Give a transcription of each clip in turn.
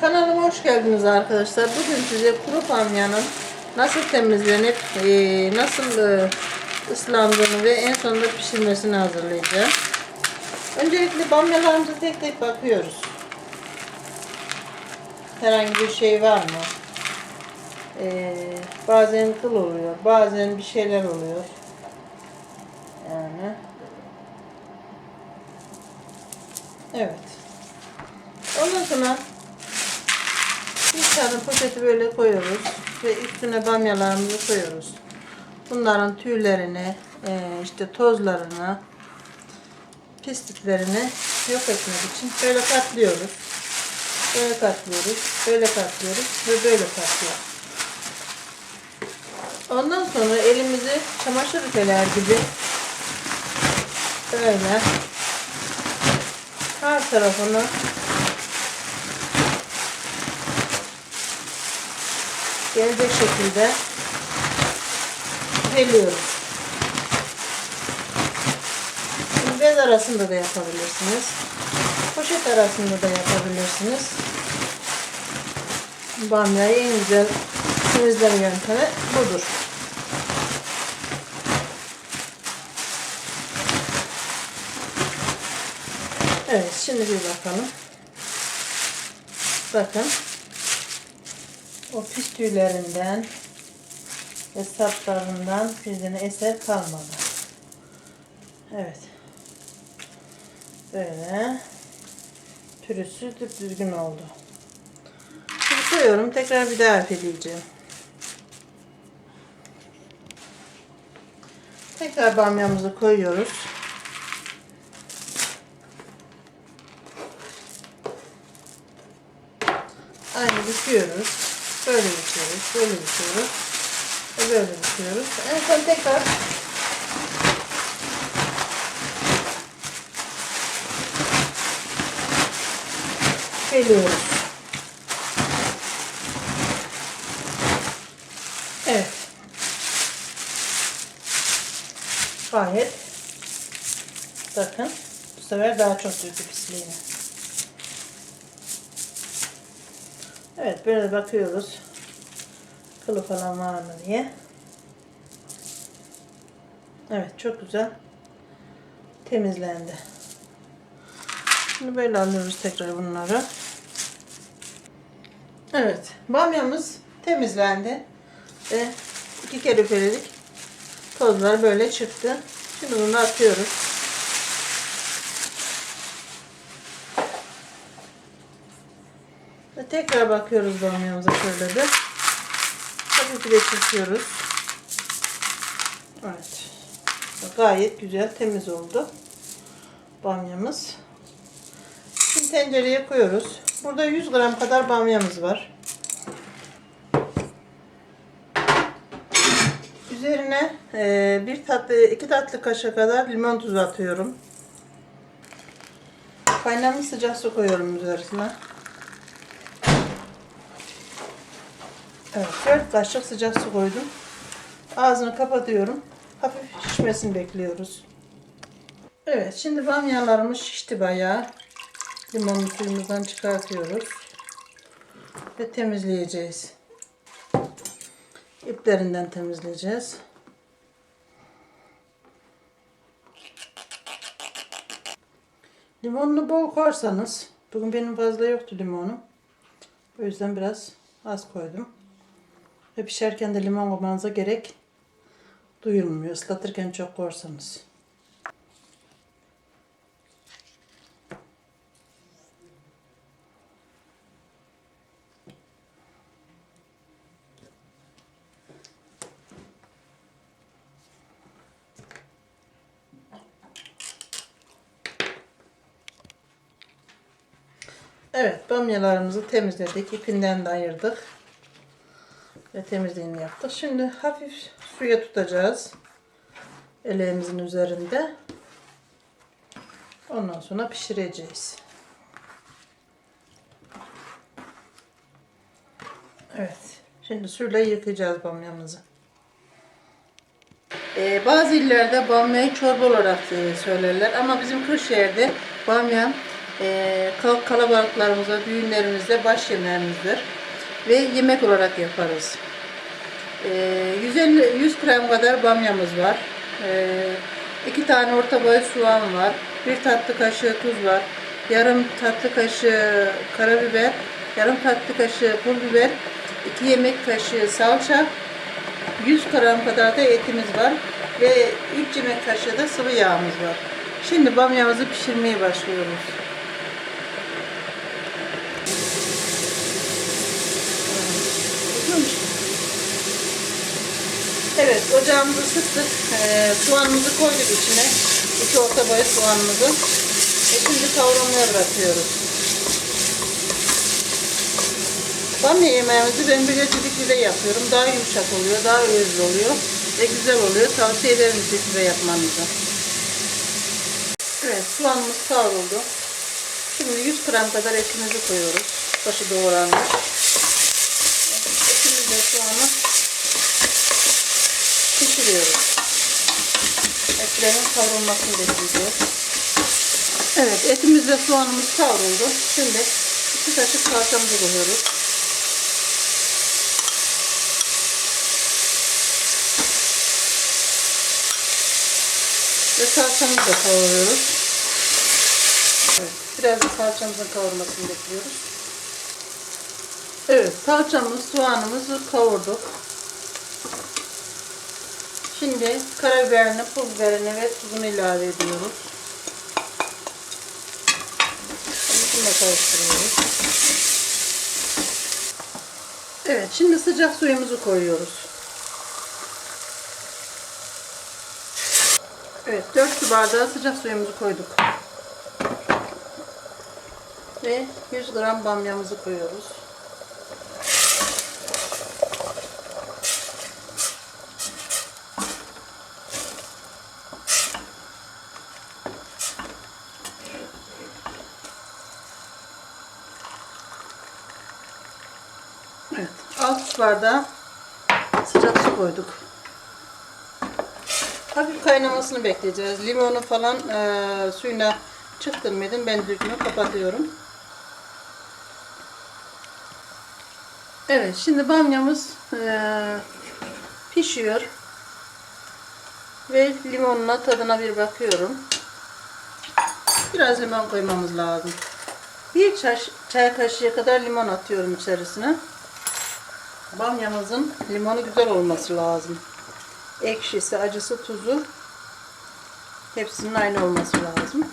Kanalıma hoş geldiniz arkadaşlar. Bugün size kuru bamyanın nasıl temizlenip eee, nasıl eee, ıslandığını ve en sonunda pişirmesini hazırlayacağım. Öncelikle bamyalarımıza tek tek bakıyoruz. Herhangi bir şey var mı? Eee, bazen kıl oluyor, bazen bir şeyler oluyor. Yani. Evet. Ondan sonra tane poşeti böyle koyuyoruz ve üstüne bamyalarımızı koyuyoruz. Bunların tüylerini, eee, işte tozlarını, pisliklerini yok etmek için böyle katlıyoruz. Böyle katlıyoruz, böyle katlıyoruz ve böyle katlıyoruz. Ondan sonra elimizi çamaşır ülkeler gibi böyle her tarafını gelecek şekilde geliyoruz. Şimdi bez arasında da yapabilirsiniz. Poşet arasında da yapabilirsiniz. Bamyayı en güzel temizleme yöntemi budur. Evet şimdi bir bakalım. Bakın. O pis tüylerinden ve birine eser kalmadı. Evet. Böyle pürüzsüz düzgün oldu. Şimdi koyuyorum. Tekrar bir daha edeceğim. Tekrar bamyamızı koyuyoruz. Aynı büküyoruz. Böyle büküyoruz. Böyle büküyoruz. Ve böyle büküyoruz. En son tekrar geliyoruz. Evet. Gayet bakın bu sefer daha çok döktü pisliğini. Evet böyle bakıyoruz. Kılı falan var mı diye. Evet çok güzel temizlendi. Şimdi böyle alıyoruz tekrar bunları. Evet bamyamız temizlendi. Ve iki kere üfeledik. Tozlar böyle çıktı. Şimdi bunu atıyoruz. Tekrar bakıyoruz bamyamıza şöyle bir. Hafif de çırpıyoruz. Evet. Gayet güzel temiz oldu. Bamyamız. Şimdi tencereye koyuyoruz. Burada 100 gram kadar bamyamız var. Üzerine e, bir tatlı, iki tatlı kaşığı kadar limon tuzu atıyorum. Kaynamış sıcak su koyuyorum üzerine. Evet, 4 kaşık sıcak su koydum. Ağzını kapatıyorum. Hafif şişmesini bekliyoruz. Evet, şimdi bamyalarımız şişti bayağı. Limonlu suyumuzdan çıkartıyoruz. Ve temizleyeceğiz. İplerinden temizleyeceğiz. Limonunu bol koyarsanız, bugün benim fazla yoktu limonum. O yüzden biraz az koydum. Ve pişerken de limon koymanıza gerek duyulmuyor. Islatırken çok koyarsanız. Evet, bamyalarımızı temizledik. ipinden de ayırdık. Ve temizliğini yaptık. Şimdi hafif suya tutacağız. Eleğimizin üzerinde. Ondan sonra pişireceğiz. Evet. Şimdi suyla yıkayacağız bamyamızı. Ee, bazı illerde bamyayı çorba olarak e, söylerler ama bizim Kırşehir'de bamya e, kal- kalabalıklarımıza, düğünlerimizde baş yemeğimizdir. Ve yemek olarak yaparız. E, 150 100 gram kadar bamyamız var. E, iki tane orta boy soğan var. Bir tatlı kaşığı tuz var. Yarım tatlı kaşığı karabiber, yarım tatlı kaşığı pul biber, iki yemek kaşığı salça, 100 gram kadar da etimiz var ve 3 yemek kaşığı da sıvı yağımız var. Şimdi bamyamızı pişirmeye başlıyoruz. Evet, ocağımızı ısıttık. Ee, soğanımızı koyduk içine. İki orta boy soğanımızı. E şimdi kavrulmaya bırakıyoruz. Bamya yemeğimizi ben böyle düdüklüde yapıyorum. Daha yumuşak oluyor, daha özlü oluyor ve güzel oluyor. Tavsiye ederim düdüklüde yapmanızı. Evet, soğanımız kavruldu. Şimdi 100 gram kadar etimizi koyuyoruz. Başı doğranmış. Etimizle soğanı pişiriyoruz. Etlerin kavrulmasını bekleyeceğiz. Evet, etimiz ve soğanımız kavruldu. Şimdi iki kaşık salçamızı koyuyoruz. Ve salçamızı da kavuruyoruz. Evet, biraz da salçamızın kavurmasını bekliyoruz. Evet, salçamız, soğanımızı kavurduk. Şimdi karabiberini, pul biberini ve tuzunu ilave ediyoruz. Bunu karıştırıyoruz. Evet, şimdi sıcak suyumuzu koyuyoruz. Evet, 4 su bardağı sıcak suyumuzu koyduk. Ve 100 gram bamyamızı koyuyoruz. Evet, 6 su bardağı sıcak su koyduk. Hafif kaynamasını bekleyeceğiz. Limonu falan e, suyuna çıktırmadım. Ben düdüğünü kapatıyorum. Evet, şimdi bamyamız e, pişiyor. Ve limonuna tadına bir bakıyorum. Biraz limon koymamız lazım. Bir çay, çay kaşığı kadar limon atıyorum içerisine. Bamyamızın limonu güzel olması lazım. Ekşisi, acısı, tuzu hepsinin aynı olması lazım.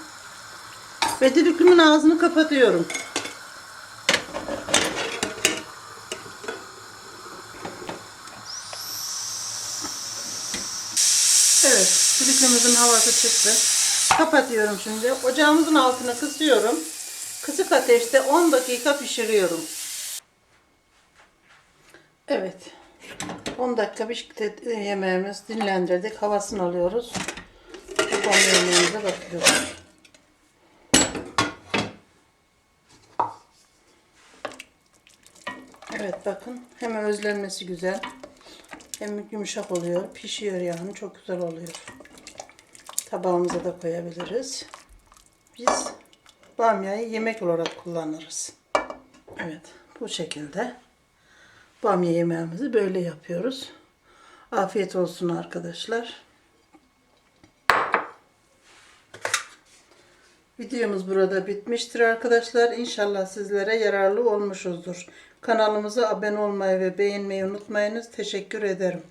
Ve düdüklümün ağzını kapatıyorum. Evet, düdüklümüzün havası çıktı. Kapatıyorum şimdi. Ocağımızın altını kısıyorum. Kısık ateşte 10 dakika pişiriyorum. Evet. 10 dakika pişti yemeğimiz dinlendirdik. Havasını alıyoruz. Kapan yemeğimize bakıyoruz. Evet bakın hem özlenmesi güzel hem yumuşak oluyor. Pişiyor yani çok güzel oluyor. Tabağımıza da koyabiliriz. Biz bamyayı yemek olarak kullanırız. Evet bu şekilde. Bamya yemeğimizi böyle yapıyoruz. Afiyet olsun arkadaşlar. Videomuz burada bitmiştir arkadaşlar. İnşallah sizlere yararlı olmuşuzdur. Kanalımıza abone olmayı ve beğenmeyi unutmayınız. Teşekkür ederim.